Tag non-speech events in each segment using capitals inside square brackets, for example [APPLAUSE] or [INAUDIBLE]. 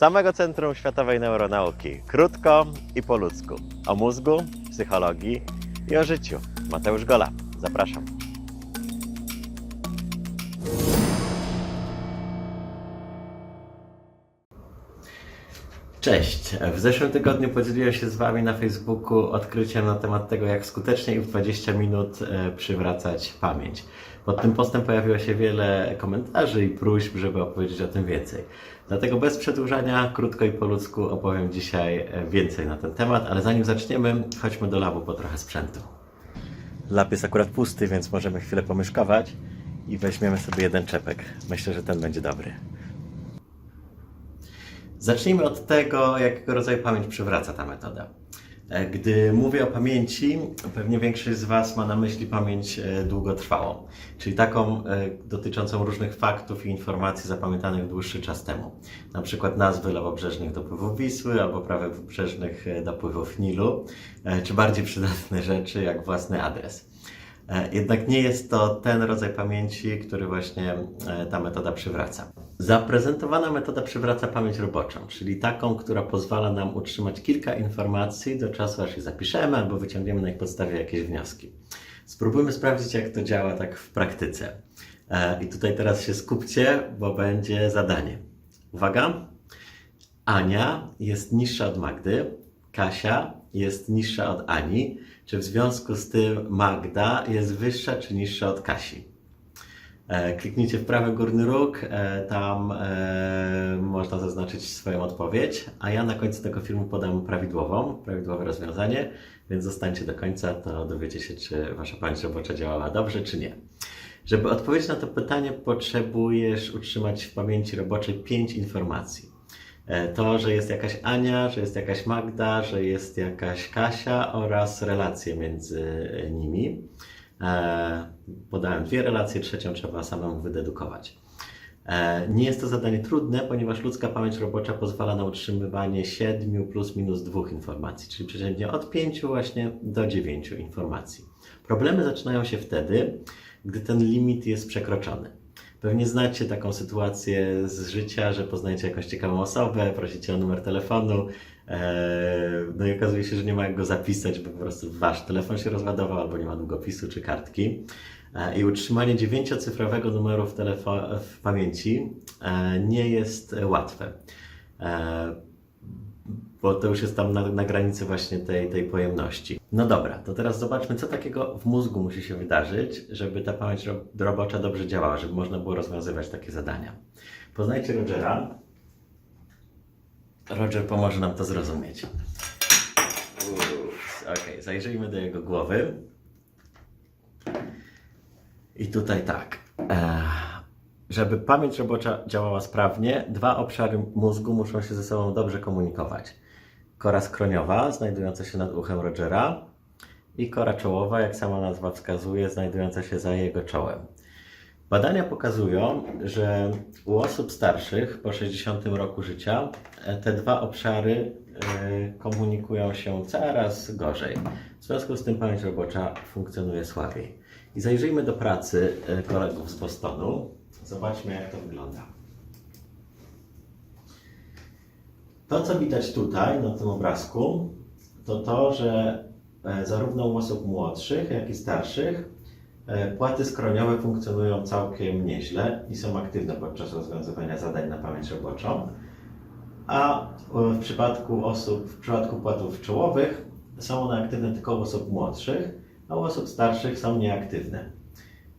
samego Centrum Światowej Neuronauki. Krótko i po ludzku. O mózgu, psychologii i o życiu. Mateusz Gola, zapraszam. Cześć. W zeszłym tygodniu podzieliłem się z Wami na Facebooku odkryciem na temat tego, jak skutecznie i w 20 minut e, przywracać pamięć. Pod tym postem pojawiło się wiele komentarzy i próśb, żeby opowiedzieć o tym więcej. Dlatego bez przedłużania, krótko i po ludzku opowiem dzisiaj e, więcej na ten temat, ale zanim zaczniemy, chodźmy do labu po trochę sprzętu. Lab jest akurat pusty, więc możemy chwilę pomyszkować i weźmiemy sobie jeden czepek. Myślę, że ten będzie dobry. Zacznijmy od tego, jakiego rodzaju pamięć przywraca ta metoda. E, Gdy mówię o pamięci, pewnie większość z Was ma na myśli pamięć e, długotrwałą, czyli taką e, dotyczącą różnych faktów i informacji zapamiętanych dłuższy czas temu. Na przykład nazwy lewobrzeżnych dopływów Wisły albo prawobrzeżnych dopływów Nilu, czy bardziej przydatne rzeczy jak własny adres. E, Jednak nie jest to ten rodzaj pamięci, który właśnie e, ta metoda przywraca. Zaprezentowana metoda przywraca pamięć roboczą, czyli taką, która pozwala nam utrzymać kilka informacji do czasu, aż je zapiszemy albo wyciągniemy na ich podstawie jakieś wnioski. Spróbujmy sprawdzić, jak to działa tak w praktyce. E, I tutaj teraz się skupcie, bo będzie zadanie. Uwaga! Ania jest niższa od Magdy, Kasia jest niższa od Ani. Czy w związku z tym Magda jest wyższa czy niższa od Kasi? E, Kliknijcie w prawy górny róg, e, tam e, można zaznaczyć swoją odpowiedź, a ja na końcu tego filmu podam prawidłową, prawidłowe rozwiązanie, więc zostańcie do końca, to dowiecie się, czy Wasza pamięć robocza działała dobrze, czy nie. Żeby odpowiedzieć na to pytanie, potrzebujesz utrzymać w pamięci roboczej pięć informacji. E, To, że jest jakaś Ania, że jest jakaś Magda, że jest jakaś Kasia oraz relacje między e, nimi. E, Podałem dwie relacje, trzecią trzeba samemu wydedukować. Nie jest to zadanie trudne, ponieważ ludzka pamięć robocza pozwala na utrzymywanie 7 plus minus 2 informacji, czyli przeciętnie od 5 właśnie do 9 informacji. Problemy zaczynają się wtedy, gdy ten limit jest przekroczony. Pewnie znacie taką sytuację z życia, że poznajecie jakąś ciekawą osobę, prosicie o numer telefonu, e, no i okazuje się, że nie ma jak go zapisać, bo po prostu wasz telefon się rozładował albo nie ma długopisu czy kartki. E, I utrzymanie dziewięciocyfrowego numeru w, w pamięci e, nie jest łatwe. Bo to już jest tam na, na granicy właśnie tej, tej pojemności. No dobra, to teraz zobaczmy, co takiego w mózgu musi się wydarzyć, żeby ta pamięć ro- robocza dobrze działała, żeby można było rozwiązywać takie zadania. Poznajcie Rogera. Roger pomoże nam to zrozumieć. Okej, zajrzyjmy do jego głowy. I tutaj tak. E, żeby pamięć robocza działała sprawnie, dwa obszary mózgu muszą się ze sobą dobrze komunikować. Kora skroniowa, znajdująca się nad uchem Rogera, i kora czołowa, jak sama nazwa wskazuje, znajdująca się za jego czołem. Badania pokazują, że u osób starszych po 60 roku życia e, te dwa obszary e, komunikują się coraz gorzej. W związku z tym pamięć robocza funkcjonuje słabiej. I zajrzyjmy do pracy e, kolegów z Bostonu. Zobaczmy, jak to wygląda. To, co widać tutaj na tym obrazku, to to, że e, zarówno u osób młodszych, jak i starszych e, płaty skroniowe funkcjonują całkiem nieźle i są aktywne podczas rozwiązywania zadań na pamięć roboczą. A e, w przypadku osób, w przypadku płatów czołowych są one aktywne tylko u osób młodszych, a u osób starszych są nieaktywne.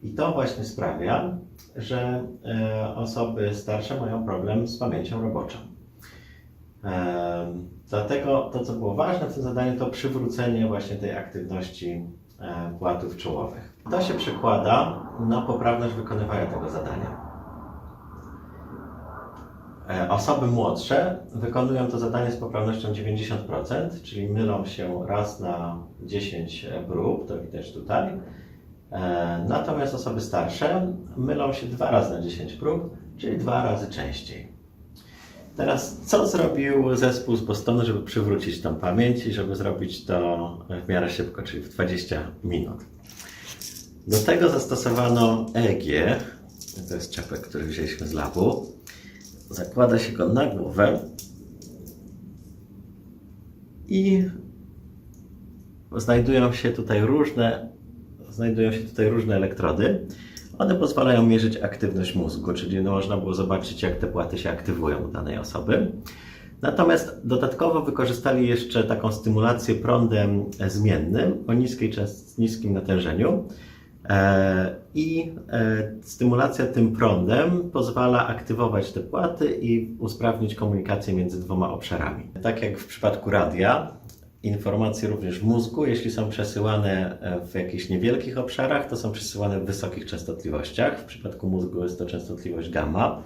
I to właśnie sprawia, że osoby starsze mają problem z pamięcią roboczą. Dlatego to, co było ważne w tym zadaniu, to przywrócenie właśnie tej aktywności płatów czołowych. To się przekłada na poprawność wykonywania tego zadania. E, Osoby młodsze wykonują to zadanie z poprawnością 90%, czyli mylą się raz na 10 prób, to widać tutaj. E, Natomiast osoby starsze mylą się dwa razy na 10 prób, czyli dwa razy częściej. Teraz, co zrobił zespół z Bostonu, żeby przywrócić tą pamięć i żeby zrobić to w miarę szybko, czyli w 20 minut? Do tego zastosowano EG, to jest czepek, który wzięliśmy z labu. Zakłada się go na głowę i znajdują się tutaj różne, znajdują się tutaj różne elektrody. One pozwalają mierzyć aktywność mózgu, czyli no można było zobaczyć, jak te płaty się aktywują u danej osoby. Natomiast dodatkowo wykorzystali jeszcze taką stymulację prądem zmiennym o niskiej, niskim natężeniu. E, I e, stymulacja tym prądem pozwala aktywować te płaty i usprawnić komunikację między dwoma obszarami. Tak jak w przypadku radia, informacje również w mózgu, jeśli są przesyłane e, w jakichś niewielkich obszarach, to są przesyłane w wysokich częstotliwościach. W przypadku mózgu jest to częstotliwość gamma.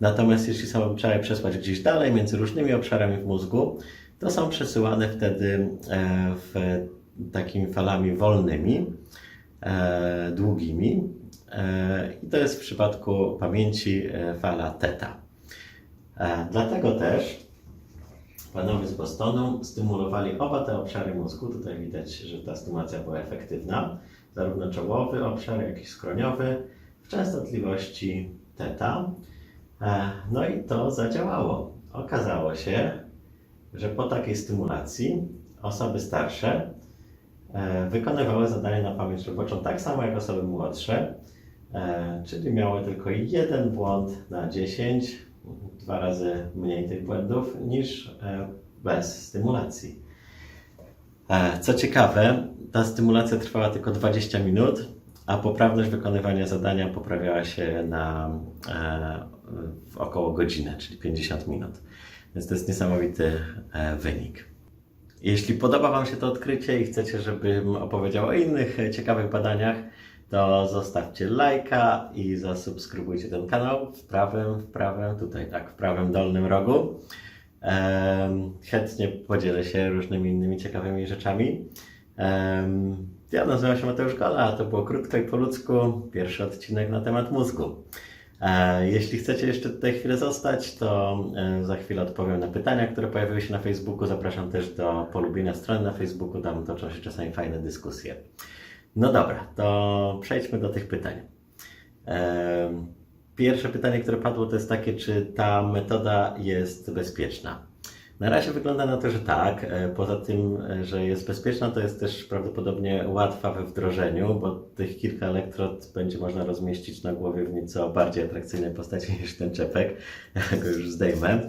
Natomiast jeśli są, trzeba je przesłać gdzieś dalej, między różnymi obszarami w mózgu, to są przesyłane wtedy e, w takimi falami wolnymi, e, długimi. I to jest w przypadku pamięci fala theta. E, Dlatego też panowie z Bostonu stymulowali oba te obszary mózgu. Tutaj widać, że ta stymulacja była efektywna. Zarówno czołowy obszar, jak i skroniowy w częstotliwości theta. E, No i to zadziałało. Okazało się, że po takiej stymulacji osoby starsze e, wykonywały zadania na pamięć roboczą tak samo jak osoby młodsze, e, czyli miały tylko jeden błąd na 10, dwa razy mniej tych błędów niż e, bez stymulacji. E, Co ciekawe, ta stymulacja trwała tylko 20 minut, a poprawność wykonywania zadania poprawiała się na e, w około godzinę, czyli 50 minut. Więc to jest niesamowity wynik. Jeśli podoba Wam się to odkrycie i chcecie, żebym opowiedział o innych ciekawych badaniach, to zostawcie lajka i zasubskrybujcie ten kanał w prawym, w prawym, tutaj tak, w prawym dolnym rogu. Em, chętnie podzielę się różnymi innymi ciekawymi rzeczami. Em, ja nazywam się Mateusz Gola, a to było krótko i po ludzku. Pierwszy odcinek na temat mózgu. E, Jeśli chcecie jeszcze tutaj chwilę zostać, to e, za chwilę odpowiem na pytania, które pojawiły się na Facebooku. Zapraszam też do polubienia strony na Facebooku, tam toczą się czasami fajne dyskusje. No dobra, to przejdźmy do tych pytań. Pierwsze pytanie, które padło, to jest takie, czy ta metoda jest bezpieczna? Na razie wygląda na to, że tak. E, Poza tym, że jest bezpieczna, to jest też prawdopodobnie łatwa we wdrożeniu, bo tych kilka elektrod będzie można rozmieścić na głowie w nieco bardziej atrakcyjnej postaci [LAUGHS] niż ten czepek. Ja go już zdejmę.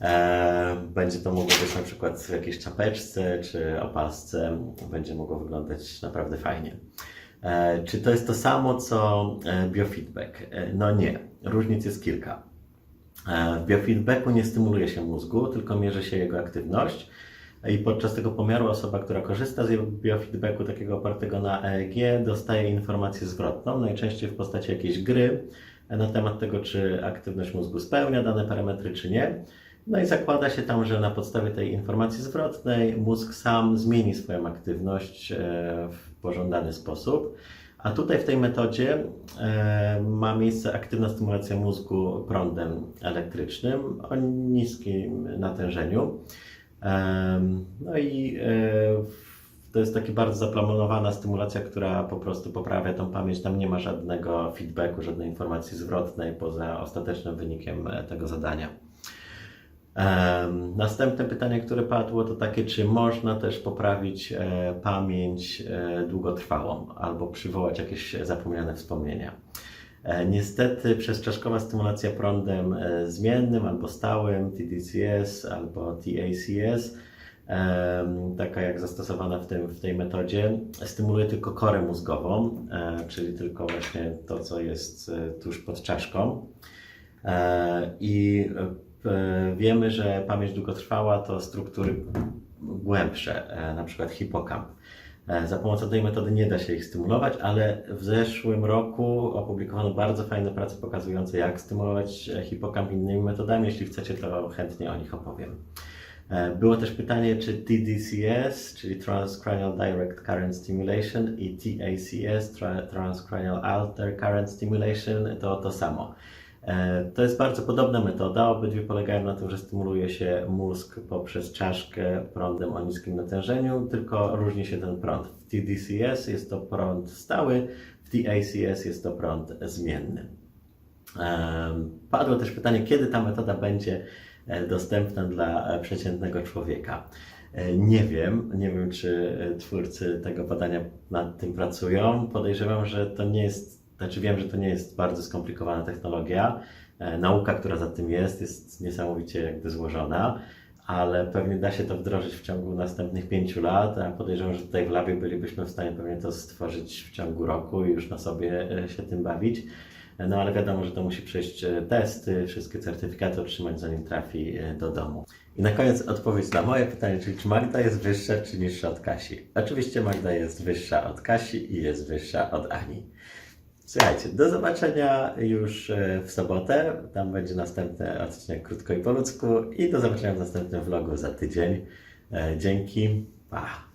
E, Będzie to mogło być na przykład w jakiejś czapeczce czy opasce. Będzie mogło wyglądać naprawdę fajnie. E, Czy to jest to samo co e, biofeedback? No nie, różnic jest kilka. W biofeedbacku nie stymuluje się mózgu, tylko mierzy się jego aktywność. I podczas tego pomiaru osoba, która korzysta z biofeedbacku takiego opartego na EEG, dostaje informację zwrotną, najczęściej w postaci jakiejś gry na temat tego, czy aktywność mózgu spełnia dane parametry, czy nie. No i zakłada się tam, że na podstawie tej informacji zwrotnej mózg sam zmieni swoją aktywność e, w pożądany sposób. A tutaj w tej metodzie e, ma miejsce aktywna stymulacja mózgu prądem elektrycznym o niskim natężeniu. Em, No i e, to jest taka bardzo zaplanowana stymulacja, która po prostu poprawia tą pamięć. Tam nie ma żadnego feedbacku, żadnej informacji zwrotnej poza ostatecznym wynikiem e, tego zadania. Następne pytanie, które padło, to takie, czy można też poprawić e, pamięć e, długotrwałą albo przywołać jakieś zapomniane wspomnienia. E, Niestety przezczaszkowa stymulacja prądem zmiennym albo stałym, TDCS albo TACS, taka jak zastosowana w, tym, w tej metodzie, stymuluje tylko korę mózgową, czyli tylko właśnie to, co jest tuż pod czaszką. I wiemy, że pamięć długotrwała to struktury głębsze, e, na przykład hipokamp. E, Za pomocą tej metody nie da się ich stymulować, ale w zeszłym roku opublikowano bardzo fajne prace pokazujące, jak stymulować e, hipokamp innymi metodami. Jeśli chcecie, to chętnie o nich opowiem. E, Było też pytanie, czy TDCS, czyli Transcranial Direct Current Stimulation i TACS, tra- Transcranial Alter Current Stimulation, to to samo. E, To jest bardzo podobna metoda. Obydwie polegają na tym, że stymuluje się mózg poprzez czaszkę prądem o niskim natężeniu, tylko różni się ten prąd. W TDCS jest to prąd stały, w TACS jest to prąd zmienny. Em, Padło też pytanie, kiedy ta metoda będzie e, dostępna dla e, przeciętnego człowieka. E, Nie wiem, nie wiem, czy e, twórcy tego badania nad tym pracują. Podejrzewam, że to nie jest, znaczy wiem, że to nie jest bardzo skomplikowana technologia. E, Nauka, która za tym jest, jest niesamowicie jakby złożona, ale pewnie da się to wdrożyć w ciągu następnych pięciu lat, a podejrzewam, że tutaj w labie bylibyśmy w stanie pewnie to stworzyć w ciągu roku i już na sobie e, się tym bawić. E, No ale wiadomo, że to musi przejść testy, wszystkie certyfikaty otrzymać zanim trafi do domu. I na koniec odpowiedź na moje pytanie, czyli czy Magda jest wyższa czy niższa od Kasi? Oczywiście Magda jest wyższa od Kasi i jest wyższa od Ani. Słuchajcie, do zobaczenia już e, w sobotę. Tam będzie następny odcinek krótko i po ludzku. I do zobaczenia w następnym vlogu za tydzień. E, Dzięki. Pa.